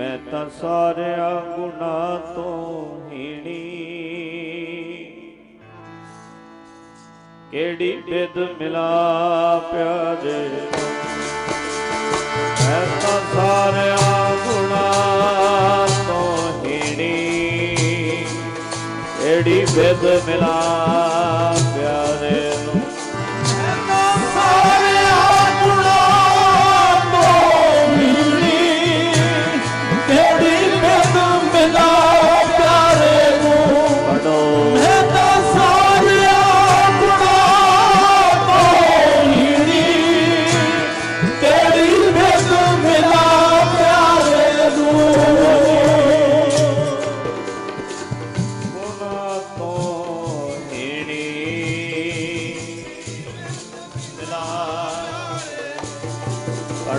ਮੈਂ ਤਾਂ ਸਾਰਿਆਂ ਗੁਨਾ ਤੋਂ ਹੀਣੀ। ਕਿਹੜੀ ਬਿਦ ਮਿਲਾ ਪਿਆਰੇ ਮੈਂ ਤਾਂ ਸਾਰਿਆਂ ਗੁਨਾ ਤੋਂ ਹੀਣੀ। ਕਿਹੜੀ ਬਿਦ ਮਿਲਾ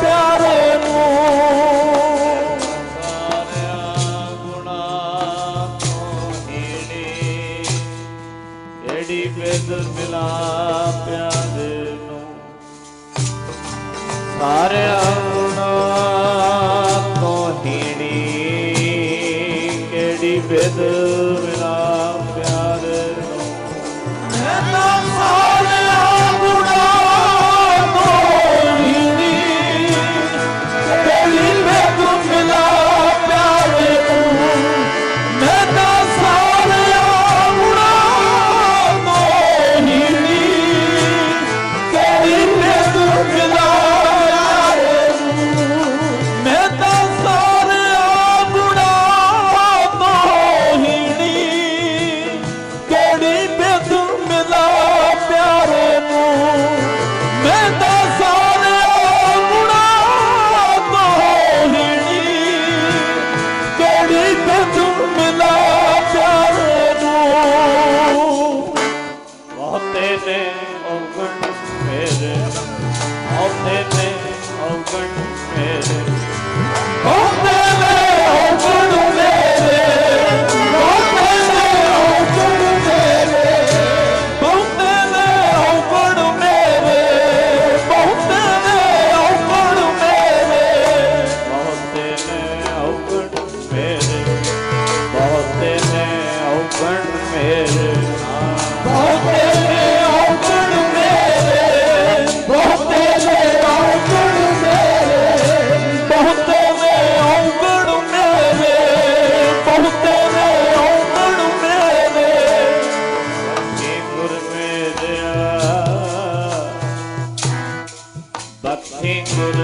ਪਿਆਰੇ ਨੂੰ। ਸਾਰਿਆਂ ਗੁਣਾ ਤੋਂ ਹੀਣੇ ਏੜੀ ਬਿਦ ਮਿਲਾ ਪਿਆਰੇ ਨੂੰ। ਸਾਰਿਆਂ ਗੁਣਾ ਤੋਂ ਹੀਣੇ ਕਿਹੜੀ ਬਿਦ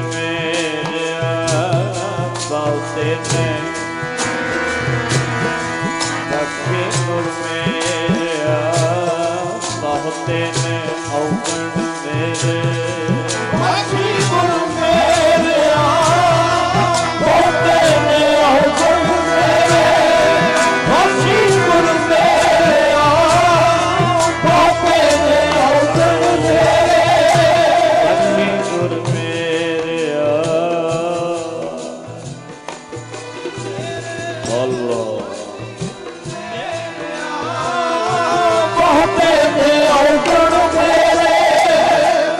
ਮੇਰਿਆ ਬਹੁਤੇ ਨੇ ਤਕੇ ਬਹੁਤੇ ਨੇ Allah